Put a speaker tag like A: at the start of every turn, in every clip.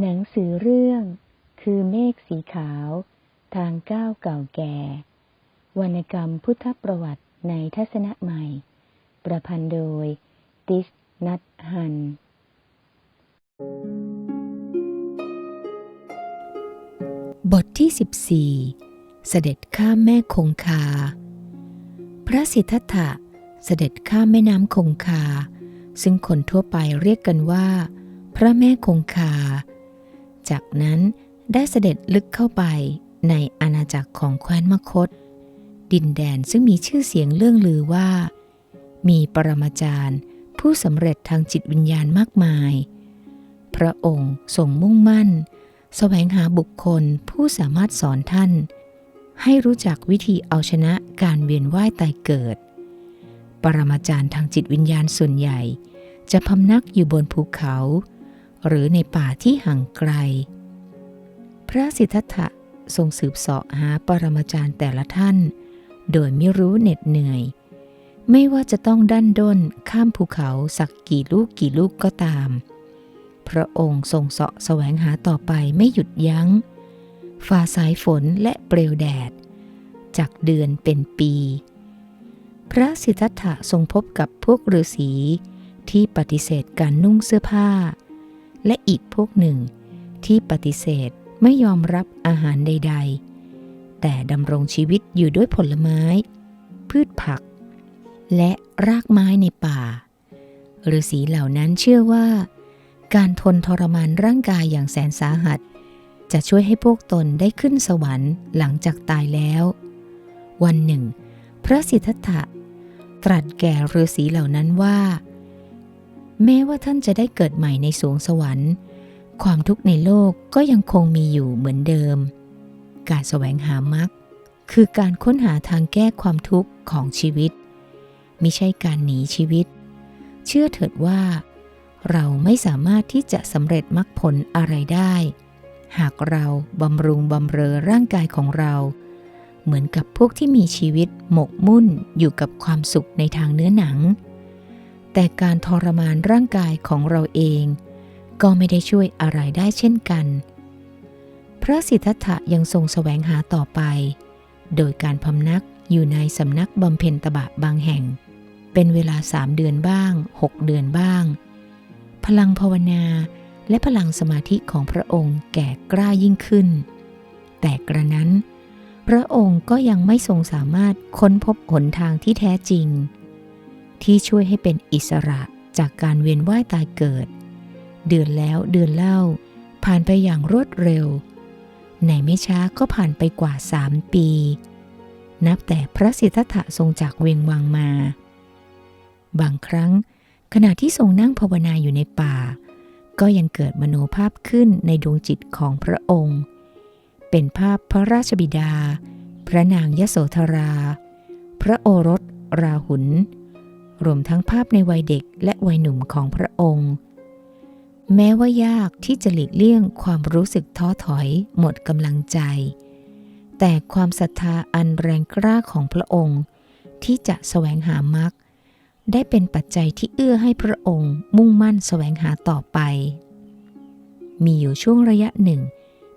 A: หนังสือเรื่อง คือเมฆสีขาว ทางก้าวเก่าแก่ วรรณกรรมพุทธประวัติในทัศนะใหม่ ประพันธ์โดย ติสนัทฮัน
B: บทที่14เสด็จข้ามแม่คงคา พระสิทธัตถะเสด็จข้ามแม่น้ำคงคา ซึ่งคนทั่วไปเรียกกันว่า พระแม่คงคา จากนั้นได้เสด็จลึกเข้าไปในอาณาจักรของแคว้นมคต ดินแดนซึ่งมีชื่อเสียงเรื่องลือว่า มีปรมาจารย์ผู้สำเร็จทางจิตวิญญาณมากมาย พระองค์ทรงมุ่งมั่นแสวงหาบุคคลผู้สามารถสอนท่าน ให้รู้จักวิธีเอาชนะการเวียนว่ายตายเกิด ปรมาจารย์ทางจิตวิญญาณส่วนใหญ่ จะพำนักอยู่บนภูเขา หรือในป่าที่ห่างไกล พระสิทธัตถะทรงสืบเสาะหาปรมาจารย์แต่ละท่าน โดยไม่รู้เหน็ดเหนื่อย ไม่ว่าจะต้องดันด้นข้ามภูเขาสักกี่ลูกกี่ลูกก็ตาม พระองค์ทรงเสาะแสวงหาต่อไปไม่หยุดยัง้ง ฝ่าสายฝนและเปลวแดด จากเดือนเป็นปี พระสิทธัตถะทรงพบกับพวกฤาษีที่ปฏิเสธการนุ่งเสื้อผ้า และอีกพวกหนึ่ง ที่ปฏิเสธไม่ยอมรับอาหารใด ๆ แต่ดำรงชีวิตอยู่ด้วยผลไม้ พืชผัก และรากไม้ในป่าฤาษีเหล่านั้นเชื่อว่า การทนทรมานร่างกายอย่างแสนสาหัส จะช่วยให้พวกตนได้ขึ้นสวรรค์หลังจากตายแล้ว วันหนึ่ง พระสิทธัตถะตรัสแก่ฤาษีเหล่านั้นว่า แม้ว่าท่านจะได้เกิดใหม่ในสวงสวรรค์ ความทุกข์ในโลกก็ยังคงมีอยู่เหมือนเดิม การแสวงหามรรคคือการค้นหาทางแก้ความทุกข์ของชีวิตมิใช่การหนีชีวิต เชื่อเถิดว่า เราไม่สามารถที่จะสำเร็จมรรคผลอะไรได้ หากเราบำรุงบำเรอร่างกายของเรา เหมือนกับพวกที่มีชีวิตหมกมุ่นอยู่กับความสุขในทางเนื้อหนัง แต่การทรมานร่างกายของเราเอง ก็ไม่ได้ช่วยอะไรได้เช่นกัน พระสิทธัตถะยังทรงแสวงหาต่อไป โดยการพำนักอยู่ในสำนักบำเพ็ญตบะบางแห่ง เป็นเวลาสามเดือนบ้างหกเดือนบ้าง พลังภาวนาและพลังสมาธิของพระองค์แก่กล้ายิ่งขึ้น แต่กระนั้น พระองค์ก็ยังไม่ทรงสามารถค้นพบหนทางที่แท้จริง ที่ช่วยให้เป็นอิสระจากการเวียนว่ายตายเกิด เดือนแล้วเดือนเล่า ผ่านไปอย่างรวดเร็ว ในไม่ช้าก็ผ่านไปกว่าสามปี นับแต่พระสิทธัตถะทรงจากเวียงวังมา บางครั้ง ขณะที่ทรงนั่งภาวนาอยู่ในป่า ก็ยังเกิดมโนภาพขึ้นในดวงจิตของพระองค์ เป็นภาพพระราชบิดา พระนางยโสธรา พระโอรสราหุล รวมทั้งภาพในวัยเด็กและวัยหนุ่มของพระองค์ แม้ว่ายากที่จะหลีกเลี่ยงความรู้สึกท้อถอยหมดกำลังใจ แต่ความศรัทธาอันแรงกล้าของพระองค์ ที่จะแสวงหามรรคได้เป็นปัจจัยที่เอื้อให้พระองค์มุ่งมั่นแสวงหาต่อไป มีอยู่ช่วงระยะหนึ่ง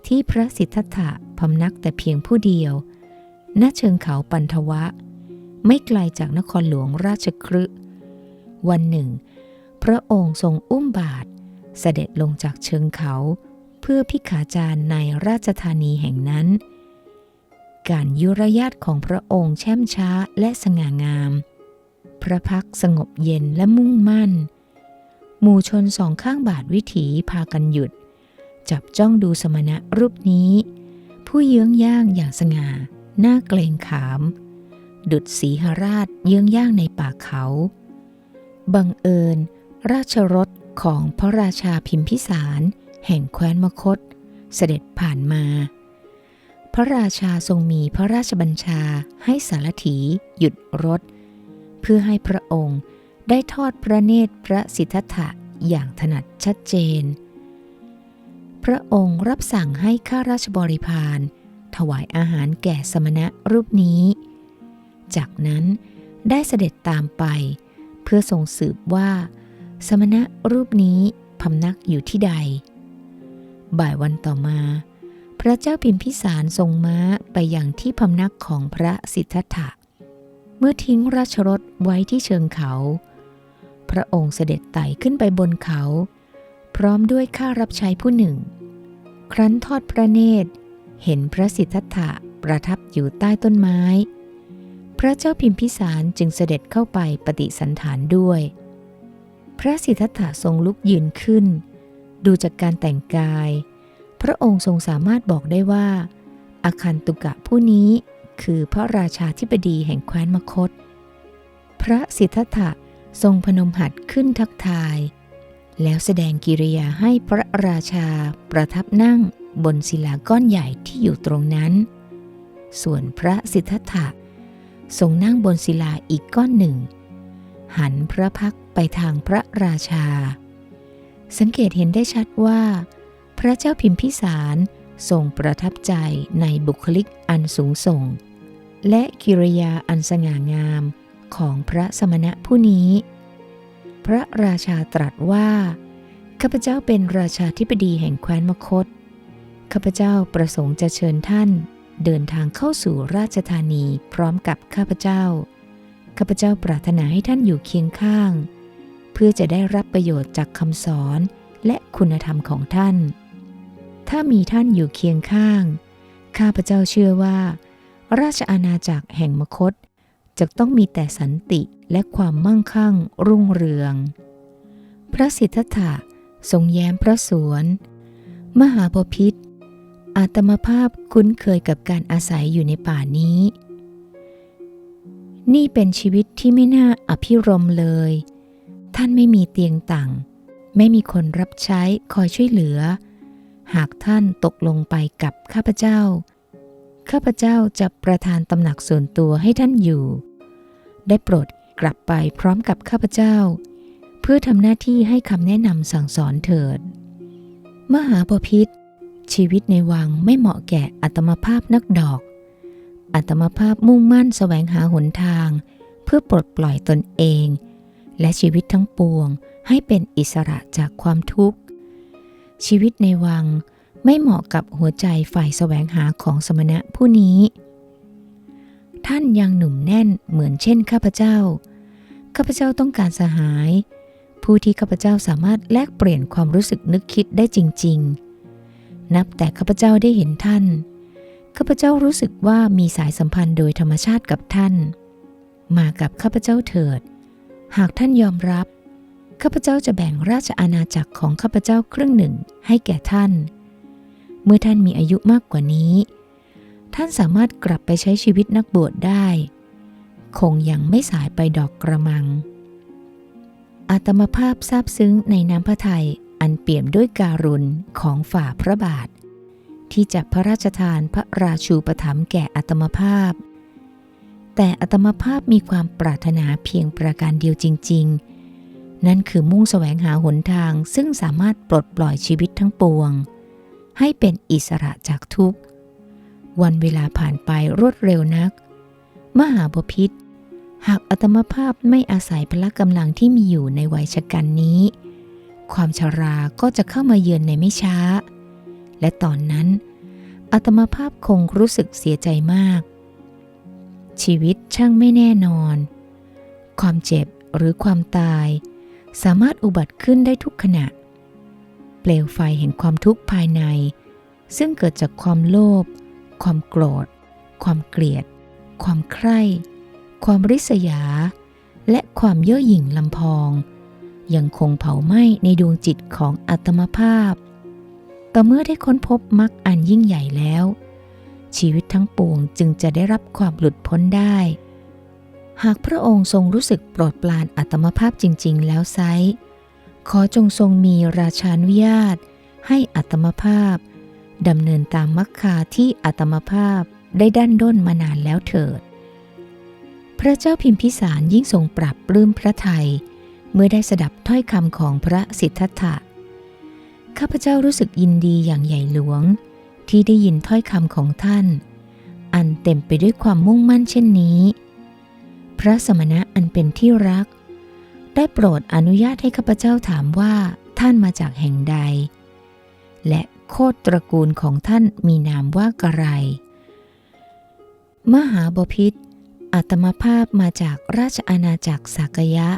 B: ที่พระสิทธัตถะพำนักแต่เพียงผู้เดียว ณเชิงเขาปันทวะ ไม่ไกลจากนครหลวงราชครึวันหนึ่ง พระองค์ทรงอุ้มบาท เสด็จลงจากเชิงเขา เพื่อพิขาจารในราชธานีแห่งนั้น การยุรยาตของพระองค์แช่มช้าและสง่างาม พระพักสงบเย็นและมุ่งมั่น หมู่ชนสองข้างบาทวิถีพากันหยุด จับจ้องดูสมณะรูปนี้ ผู้เยื้องย่างอย่างสง่าหน้าเกรงขาม ดุดสีหราชเยื้องย่างในป่าเขา บังเอิญ ราชรถของพระราชาพิมพิสาร แห่งแคว้นมคต เสด็จผ่านมา พระราชาทรงมีพระราชบัญชาให้สารถีหยุดรถ เพื่อให้พระองค์ได้ทอดพระเนตรพระสิทธัตถะอย่างถนัดชัดเจน พระองค์รับสั่งให้ข้าราชบริพารถวายอาหารแก่สมณะรูปนี้ จากนั้นได้เสด็จตามไป เพื่อทรงสืบว่า สมณะรูปนี้พำนักอยู่ที่ใด บ่ายวันต่อมา พระเจ้าพิมพิสารทรงม้าไปอย่างที่พำนักของพระสิทธัตถะ เมื่อทิ้งราชรถไว้ที่เชิงเขา พระองค์เสด็จไต่ขึ้นไปบนเขา พร้อมด้วยข้ารับใช้ผู้หนึ่ง ครั้นทอดพระเนตร เห็นพระสิทธัตถะประทับอยู่ใต้ต้นไม้ พระเจ้าพิมพิสารจึงเสด็จเข้าไปปฏิสันถานด้วย พระสิทธัตถะทรงลุกยืนขึ้น ดูจากการแต่งกาย พระองค์ทรงสามารถบอกได้ว่า อาคันตุกะผู้นี้คือพระราชาธิบดีแห่งแคว้นมคต พระสิทธัตถะทรงพนมหัดขึ้นทักทาย แล้วแสดงกิริยาให้พระราชาประทับนั่งบนศิลาก้อนใหญ่ที่อยู่ตรงนั้น ส่วนพระสิทธัตถะ ทรงนั่งบนศิลาอีกก้อนหนึ่ง หันพระพักไปทางพระราชา สังเกตเห็นได้ชัดว่า พระเจ้าพิมพิสารทรงประทับใจในบุคลิกอันสูงส่ง และกิริยาอันสง่างามของพระสมณะผู้นี้ พระราชาตรัสว่าข้าพเจ้าเป็นราชาธิบดีแห่งแคว้นมคตข้าพเจ้าประสงค์จะเชิญท่าน เดินทางเข้าสู่ราชธานีพร้อมกับข้าพเจ้า ข้าพเจ้าปรารถนาให้ท่านอยู่เคียงข้าง เพื่อจะได้รับประโยชน์จากคำสอนและคุณธรรมของท่าน ถ้ามีท่านอยู่เคียงข้าง ข้าพเจ้าเชื่อว่า ราชอาณาจักรแห่งมคตจะต้องมีแต่สันติและความมั่งคั่งรุ่งเรือง พระสิทธัตถะทรงแย้มพระสวน มหาบพิษ อาตมภาพคุ้นเคยกับการอาศัยอยู่ในป่านี้ นี่เป็นชีวิตที่ไม่น่าอภิรมเลย ท่านไม่มีเตียงต่างไม่มีคนรับใช้คอยช่วยเหลือ หากท่านตกลงไปกับข้าพเจ้า ข้าพเจ้าจะประทานตำหนักส่วนตัวให้ท่านอยู่ ได้โปรดกลับไปพร้อมกับข้าพเจ้า เพื่อทำหน้าที่ให้คำแนะนำสั่งสอนเถิด มหาปพิธ ชีวิตในวังไม่เหมาะแก่อัตมภาพนักดอก อัตมภาพมุ่งมั่นแสวงหาหนทาง เพื่อปลดปล่อยตนเอง และชีวิตทั้งปวงให้เป็นอิสระจากความทุกข์ ชีวิตในวังไม่เหมาะกับหัวใจฝ่ายแสวงหาของสมณะผู้นี้ ท่านยังหนุ่มแน่นเหมือนเช่นข้าพเจ้า ข้าพเจ้าต้องการสหาย ผู้ที่ข้าพเจ้าสามารถแลกเปลี่ยนความรู้สึกนึกคิดได้จริง ๆ นับแต่ข้าพเจ้าได้เห็นท่าน ข้าพเจ้ารู้สึกว่ามีสายสัมพันธ์โดยธรรมชาติกับท่าน มากับข้าพเจ้าเถิด หากท่านยอมรับ ข้าพเจ้าจะแบ่งราชอาณาจักรของข้าพเจ้าครึ่งหนึ่งให้แก่ท่าน เมื่อท่านมีอายุมากกว่านี้ ท่านสามารถกลับไปใช้ชีวิตนักบวชได้ คงยังไม่สายไปดอกกระมังอาตมภาพซาบซึ้งในน้ำพระทัย อันเปี่ยมด้วยการุณของฝ่าพระบาท ที่จะพระราชทานพระราชูปถัมภ์แก่อาตมภาพ แต่อาตมภาพมีความปรารถนาเพียงประการเดียวจริง ๆ นั่นคือมุ่งแสวงหาหนทางซึ่งสามารถปลดปล่อยชีวิตทั้งปวง ให้เป็นอิสระจากทุกข์ วันเวลาผ่านไปรวดเร็วนัก มหาบพิษหากอัตมภาพไม่อาศัยพละกำลังที่มีอยู่ในวัยชะกันนี้ ความชราก็จะเข้ามาเยือนในไม่ช้า และตอนนั้นอัตมาภาพคงรู้สึกเสียใจมาก ชีวิตช่างไม่แน่นอน ความเจ็บหรือความตาย สามารถอุบัติขึ้นได้ทุกขณะ เปลวไฟแห่งความทุกข์ภายใน ซึ่งเกิดจากความโลภความโกรธ ความเกลียด ความใคร่ ความริษยา และความเย่อหยิ่งลำพอง ยังคงเผาไหม้ในดวงจิตของอัตมภาพต่อเมื่อได้ค้นพบมรรคอันยิ่งใหญ่แล้ว ชีวิตทั้งปวงจึงจะได้รับความหลุดพ้นได้ หากพระองค์ทรงรู้สึกโปรดปรานอัตมภาพจริง ๆ แล้วไซขอจงทรงมีราชานุญาต ให้อัตมภาพดำเนินตามมรรคาที่อัตมภาพได้ดั้นด้นมานานแล้วเถิด พระเจ้าพิมพิสารยิ่งทรงปรับปลื้มพระไทย เมื่อได้สดับถ้อยคำของพระสิทธัตถะ ข้าพเจ้ารู้สึกยินดีอย่างใหญ่หลวง ที่ได้ยินถ้อยคำของท่าน อันเต็มไปด้วยความมุ่งมั่นเช่นนี้ พระสมณะอันเป็นที่รัก ได้โปรดอนุญาตให้ข้าพเจ้าถามว่าท่านมาจากแห่งใด และโคตรตระกูลของท่านมีนามว่ากระไร มหาบพิษอัตมภาพมาจากราชอาณาจักรสากยะ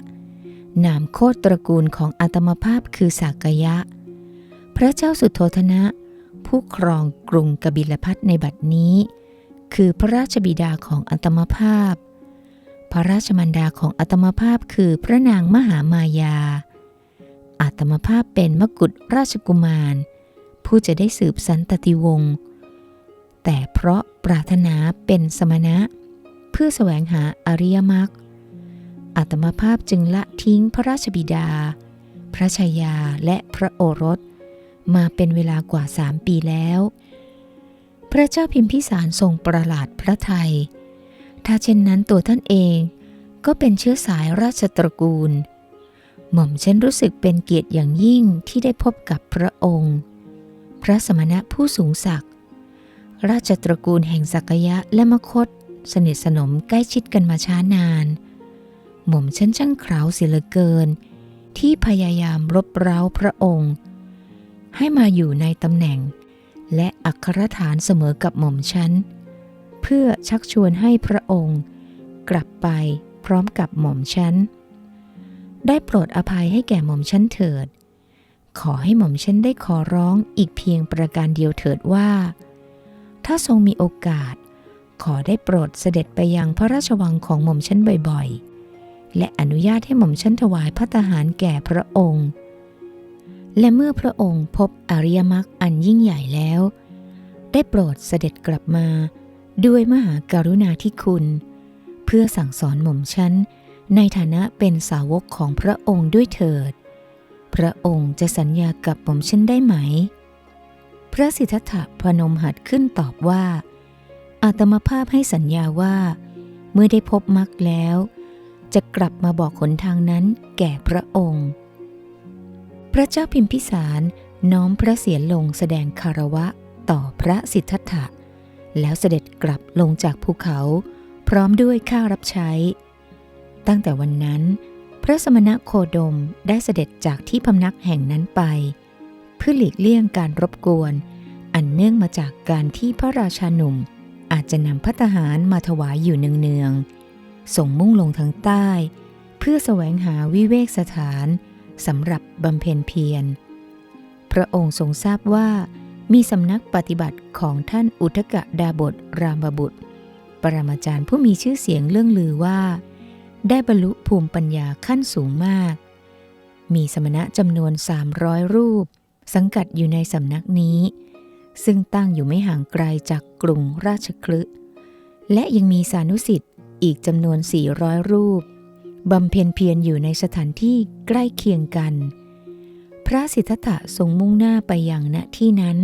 B: นามโคตรตระกูลของอัตมภาพคือสากยะ พระเจ้าสุโธธนะ ผู้ครองกรุงกบิลพัทในบัดนี้ คือพระราชบิดาของอัตมภาพ พระราชมันดาของอัตมภาพคือพระนางมหามายาอัตมภาพเป็นมกุฎราชกุมาร ผู้จะได้สืบสันตติวงศ์แต่เพราะปรารถนาเป็นสมณะ เพื่อแสวงหาอริยมรรค อัตมภาพจึงละทิ้งพระราชบิดา พระชายาและพระโอรส มาเป็นเวลากว่าสามปีแล้ว พระเจ้าพิมพิสารทรงประหลาดพระไทย ถ้าเช่นนั้นตัวท่านเองก็เป็นเชื้อสายราชตระกูล หม่อมฉันรู้สึกเป็นเกียรติอย่างยิ่งที่ได้พบกับพระองค์ พระสมณะผู้สูงศักดิ์ราชตระกูลแห่งสักยะและมคต สนิทสนมใกล้ชิดกันมาช้านาน หม่อมฉันช่างขราวเสียเหลือเกิน ที่พยายามรบเร้าพระองค์ ให้มาอยู่ในตำแหน่ง และอัครฐานเสมอกับหม่อมฉัน เพื่อชักชวนให้พระองค์ กลับไปพร้อมกับหม่อมฉัน ได้โปรดอภัยให้แก่หม่อมฉันเถิด ขอให้หม่อมฉันได้ขอร้องอีกเพียงประการเดียวเถิดว่า ถ้าทรงมีโอกาส ขอได้โปรดเสด็จไปยังพระราชวังของหม่อมฉันบ่อยๆ และอนุญาตให้หม่อมฉันถวายพระทหารแก่พระองค์ และเมื่อพระองค์พบอริยมรรคอันยิ่งใหญ่แล้ว ได้โปรดเสด็จกลับมาด้วยมหาการุณาธิคุณ เพื่อสั่งสอนหม่อมฉันในฐานะเป็นสาวกของพระองค์ด้วยเถิด พระองค์จะสัญญากับหม่อมฉันได้ไหม พระสิทธัตถะพนมหัดขึ้นตอบว่าอาตมภาพให้สัญญาว่า เมื่อได้พบมรรคแล้ว จะกลับมาบอกหนทางนั้นแก่พระองค์ พระเจ้าพิมพิสารน้อมพระเศียรลงแสดงคารวะต่อพระสิทธัตถะ แล้วเสด็จกลับลงจากภูเขา พร้อมด้วยข้ารับใช้ ตั้งแต่วันนั้น พระสมณะโคดมได้เสด็จจากที่พำนักแห่งนั้นไป เพื่อหลีกเลี่ยงการรบกวน อันเนื่องมาจากการที่พระราชาหนุ่มอาจจะนำพัตหารมาถวายอยู่เนืองๆ ส่งมุ่งลงทางใต้ เพื่อแสวงหาวิเวกสถานสำหรับบำเพ็ญเพียร พระองค์ทรงทราบว่า มีสำนักปฏิบัติของท่านอุทกะดาบทรามบุตร ปรมาจารย์ผู้มีชื่อเสียงเรื่องลือว่า ได้บรรลุภูมิปัญญาขั้นสูงมาก มีสมณะจำนวน 300 รูป สังกัดอยู่ในสำนักนี้ ซึ่งตั้งอยู่ไม่ห่างไกลจากกรุงราชคลึและยังมีสานุสิทธิ อีกจำนวน 400 รูปบำเพ็ญเพียรอยู่ในสถานที่ใกล้เคียงกัน พระสิทธัตถะทรงมุ่งหน้าไปยังณที่นั้น